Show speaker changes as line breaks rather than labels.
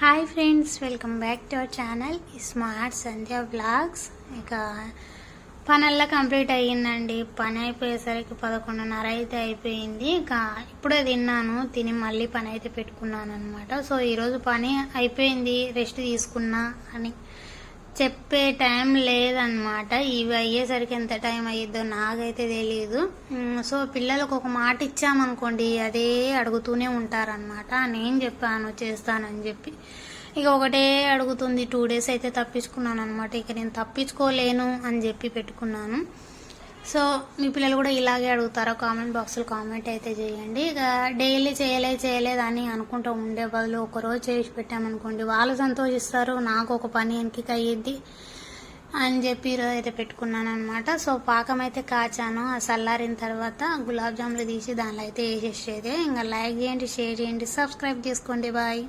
Hi friends welcome back to our channel smart Sandhya blogs ఇక పనల్లా complete అయ్యిందండి. పని అయిపోయేసరికి పదకొండున్నర అయితే అయిపోయింది. ఇక ఇప్పుడే తిన్నాను తిని మళ్ళీ పని అయితే పెట్టుకున్నాను అనమాట సో ఈరోజు పని అయిపోయింది రెస్ట్ తీసుకున్నా అని చెప్పే టైం లేదనమాట ఇవి అయ్యేసరికి ఎంత టైం అయ్యిద్దో నాకైతే తెలియదు సో పిల్లలకు ఒక మాట ఇచ్చామనుకోండి అదే అడుగుతూనే ఉంటారనమాట నేను చెప్పాను చేస్తానని చెప్పి. ఇక ఒకటే అడుగుతుంది టూ డేస్ అయితే తప్పించుకున్నాను అనమాట ఇక నేను తప్పించుకోలేను అని చెప్పి పెట్టుకున్నాను. సో మీ పిల్లలు కూడా ఇలాగే అడుగుతారో? కామెంట్ బాక్స్లో కామెంట్ అయితే చేయండి. ఇక డైలీ చేయలే చేయలేదు అని అనుకుంటూ ఉండే బదులు ఒకరోజు చేసి పెట్టామనుకోండి వాళ్ళు సంతోషిస్తారు నాకు ఒక పని వెనక్కి అయ్యిద్ది అని చెప్పి ఈరోజు అయితే పెట్టుకున్నాను అనమాట సో పాకం అయితే కాచాను. ఆ చల్లారిన తర్వాత గులాబ్ జాములు తీసి దానిలో అయితే వేసేసేది. ఇంకా లైక్ చేయండి షేర్ చేయండి సబ్స్క్రైబ్ చేసుకోండి. బాయ్.